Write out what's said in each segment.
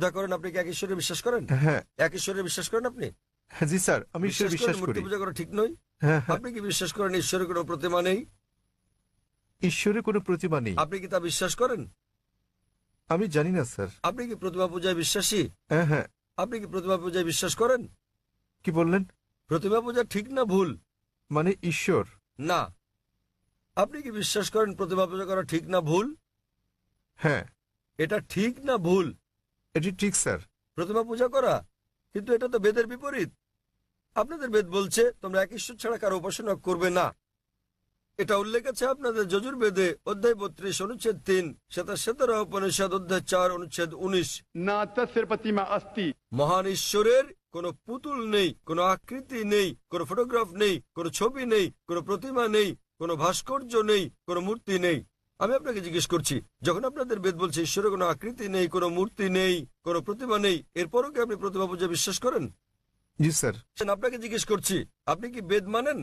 করেন আপনি কি এক ঈশ্বরে বিশ্বাস করেন? হ্যাঁ। এক ঈশ্বরে বিশ্বাস করেন আপনি? হ্যাঁ, জি স্যার আমি ঈশ্বরে বিশ্বাস করি। পূজা করা ঠিক নয়? হ্যাঁ হ্যাঁ। আপনি কি বিশ্বাস করেন ঈশ্বরের কোনো প্রতিমা নেই? ঈশ্বরের কোনো প্রতিমা নেই। আপনি কি তা বিশ্বাস করেন? আমি জানি না স্যার। আপনি কি প্রতিমা পূজায় বিশ্বাসী? হ্যাঁ হ্যাঁ। আপনি কি প্রতিমা পূজায় বিশ্বাস করেন? কি বললেন? প্রতিমা পূজা ঠিক না ভুল? মানে ঈশ্বর। না। আপনি কি বিশ্বাস করেন প্রতিমা পূজা করা ঠিক না ভুল? হ্যাঁ। এটা ঠিক না ভুল? এটি ঠিক স্যার। প্রতিমা পূজা করা কিন্তু এটা তো বেদের বিপরীত। আপনাদের বেদ বলছে তোমরা এক ঈশ্বর ছাড়া কারও উপাসনা করবে না। এটা উল্লেখ আছে আপনাদের যজুর বেদে অধ্যায় বত্রিশ অনুচ্ছেদ তিন সেতা সেতারা উপনিষদ অধ্যায় চার অনুচ্ছেদ উনিশ। না প্রতিমা আস্তি মহান ঈশ্বরের কোনো পুতুল নেই কোনো আকৃতি নেই কোনো ফটোগ্রাফ নেই কোনো ছবি নেই কোন প্রতিমা নেই কোন ভাস্কর্য নেই কোনো মূর্তি নেই। আমি আপনাকে জিজ্ঞেস করছি যখন আপনাদের বেদ বলছে ঈশ্বরের কোনো আকৃতি নেই কোনো মূর্তি নেই কোনো প্রতিমা নেই এরপরও কি আপনি প্রতিমা পূজা বিশ্বাস করেন? জি স্যার। আপনাকে জিজ্ঞেস করছি আপনি কি বেদ মানেন?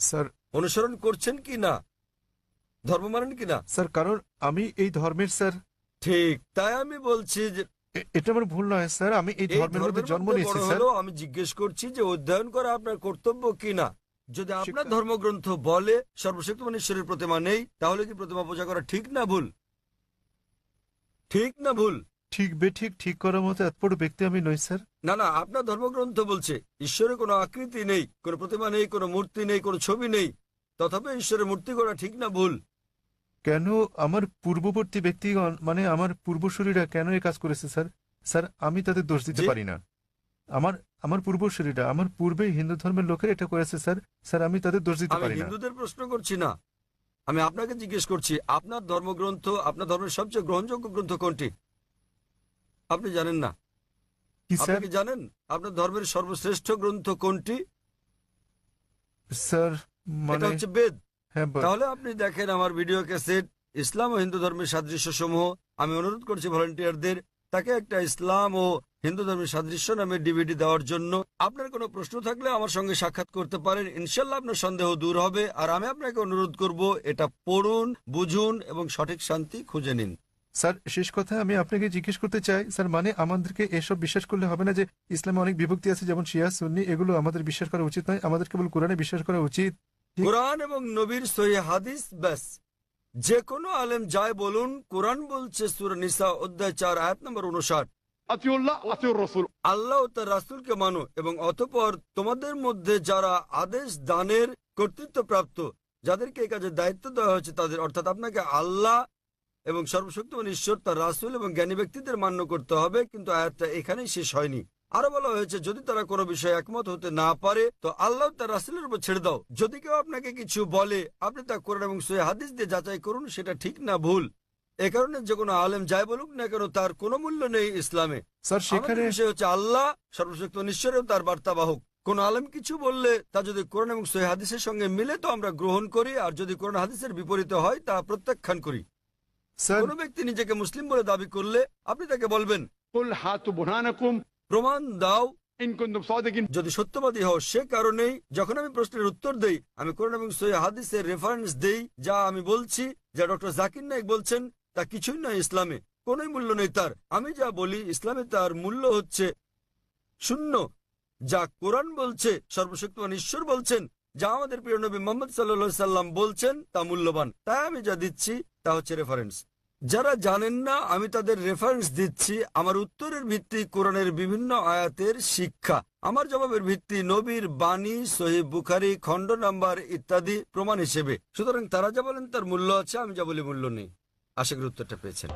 স্যার। অনুসরণ করছেন কি না? ধর্ম মানেন কি না? স্যার কারণ আমি এই ধর্মের স্যার। ঠিক তাই আমি বলছি যে এটা আমার ভুল নয় স্যার। আমি এই ধর্মের মধ্যে জন্ম নিয়েছি স্যার। আমি জিজ্ঞেস করছি যে অধ্যয়ন করা আপনার কর্তব্য কিনা যদি আপনার ধর্মগ্রন্থ বলে সর্বশক্তিমান ঈশ্বরের প্রতিমা নেই তাহলে কি প্রতিমা পূজা করা ঠিক না ভুল? ঠিক না ভুল? ঠিক বে ঠিক ঠিক করার মতো এত বড় ব্যক্তি আমি নই স্যার। না না আপনার ধর্মগ্রন্থ বলছে ঈশ্বরের কোনো আকৃতি নেই কোনো প্রতিমা নেই কোনো মূর্তি নেই কোনো ছবি নেই তথাপি ঈশ্বরের মূর্তি করা ঠিক না ভুল? কেন আমার পূর্ববর্তী ব্যক্তিগণ মানে আমার পূর্বসূরীরা কেন এই কাজ করেছে স্যার? স্যার আমি তাদের দোষ দিতে। পারি না। আমার আমার পূর্ব পূর্বসূরীরা আমার পূর্বে হিন্দু ধর্মের লোকের এটা করেছে স্যার। স্যার আমি তাদের দোষ দিতে আমি পারি না। হিন্দুদের প্রশ্ন করছি না। আমি আপনাকে জিজ্ঞেস করছি আপনার ধর্মগ্রন্থ আপনার ধর্মের সবচেয়ে গ্রহণযোগ্য গ্রন্থ কোনটি? আপনি জানেন না? কি আপনি স্যার কি জানেন? আপনার ধর্মের সর্বশ্রেষ্ঠ গ্রন্থ কোনটি? স্যার এটা মানে হচ্ছে বেদ। হ্যাঁ বা- তাহলে আপনি দেখেন আমার ভিডিও ক্যাসেট ইসলাম ও হিন্দু ধর্মের সাদৃশ্য সমূহ আমি অনুরোধ করছি ভলান্টিয়ারদের তাকে একটা ইসলাম ও হিন্দু ধর্মের সাদৃশ্য নামে ডিভিডি দেওয়ার জন্য আপনার কোনো প্রশ্ন থাকলে আমার সঙ্গে সাক্ষাৎ করতে পারেন। ইনশাল্লাহ আপনার সন্দেহ দূর হবে। আর আমি আপনাকে অনুরোধ করব এটা পড়ুন বুঝুন এবং সঠিক শান্তি খুঁজে নিন। স্যার শেষ কথা আমি আপনাকে জিজ্ঞেস করতে চাই স্যার মানে আমাদেরকে এসব বিশ্বাস করলে হবে না যে ইসলামে অনেক বিভক্তি আছে যেমন শিয়া সুন্নি এগুলো আমাদের বিশ্বাস করা উচিত নয় আমাদের কেবল কোরআনে বিশ্বাস করা উচিত। কোরআন এবং নবীর সহি হাদিস ব্যাস। যে কোনো আলেম যায় বলুন কোরআন বলছে সুরানিসা অধ্যায় চার আয়াত নম্বর উনষাট আল্লাহ তার রাসুলকে মানো এবং অতপর তোমাদের মধ্যে যারা আদেশ দানের কর্তৃত্ব প্রাপ্ত যাদেরকে এই কাজে দায়িত্ব দেওয়া হয়েছে তাদের অর্থাৎ আপনাকে আল্লাহ এবং সর্বশক্তিমান ঈশ্বর তার রাসুল এবং জ্ঞানী ব্যক্তিদের মান্য করতে হবে কিন্তু আয়াতটা এখানেই শেষ হয়নি। আরও বলা হয়েছে যদি তারা কোনো বিষয়ে একমত হতে না পারে তো আল্লাহ তার রাসুলের উপর ছেড়ে দাও। যদি কেউ আপনাকে কিছু বলে আপনি তা করেন এবং সে হাদিস দিয়ে যাচাই করুন সেটা ঠিক না ভুল। এ কারণে যে কোনো আলেম যাই বলুক না কেন তার কোনো মূল্য নেই ইসলামে। স্যার সেখানে বিষয় হচ্ছে আল্লাহ সর্বশক্ত নিশ্চয় তার বার্তাবাহক কোন আলেম কিছু বললে তা যদি কোরআন এবং সহি হাদিসের সঙ্গে মিলে তো আমরা গ্রহণ করি আর যদি কোরআন হাদিসের বিপরীতে হয় তা প্রত্যাখ্যান করি। কোন ব্যক্তি নিজেকে মুসলিম বলে দাবি করলে আপনি তাকে বলবেন প্রমাণ দাও। যদি সত্যবাদী হও সে কারণেই যখন আমি প্রশ্নের উত্তর দেই আমি কোরআন এবং সৈয় হাদিসের রেফারেন্স দেই যা আমি বলছি যা ডক্টর জাকির নাইক বলছেন তা কিছুই নয় ইসলামে কোন মূল্য নেই তার। আমি যা বলি ইসলামে তার মূল্য হচ্ছে শূন্য। যা কোরআন বলছে সর্বশক্তিমান ঈশ্বর বলছেন যা আমাদের প্রিয় নবী মোহাম্মদ সাল্লা সাল্লাম বলছেন তা মূল্যবান। তাই আমি যা দিচ্ছি তা হচ্ছে রেফারেন্স যারা জানেন না, আমি তাদের রেফারেন্স দিচ্ছি। আমার উত্তরের ভিত্তি কোরআনের বিভিন্ন আয়াতের শিক্ষা। আমার জবাবের ভিত্তি নবীর বাণী সহিব বুখারি, খণ্ড নাম্বার ইত্যাদি প্রমাণ হিসেবে। সুতরাং তারা যা বলেন তার মূল্য আছে, আমি যা বলি মূল্য নেই। আশা করি উত্তরটা পেয়েছেন।